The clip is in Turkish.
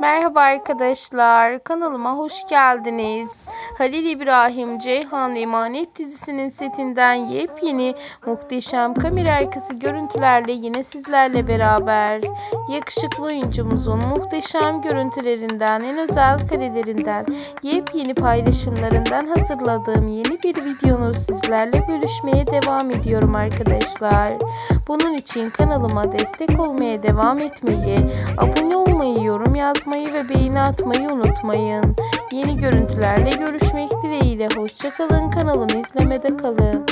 Merhaba arkadaşlar, kanalıma hoş geldiniz. Halil İbrahim Ceyhan Emanet dizisinin setinden yepyeni muhteşem kamera arkası görüntülerle yine sizlerle beraber. Yakışıklı oyuncumuzun muhteşem görüntülerinden, en özel karelerinden, yepyeni paylaşımlarından hazırladığım yeni bir videonu sizlerle bölüşmeye devam ediyorum arkadaşlar. Bunun için kanalıma destek olmaya devam etmeyi, abone olmayı, yorum yazmayı ve beğeni atmayı unutmayın. Yeni görüntülerle görüşmek dileğiyle. Hoşçakalın. Kanalımı izlemede kalın.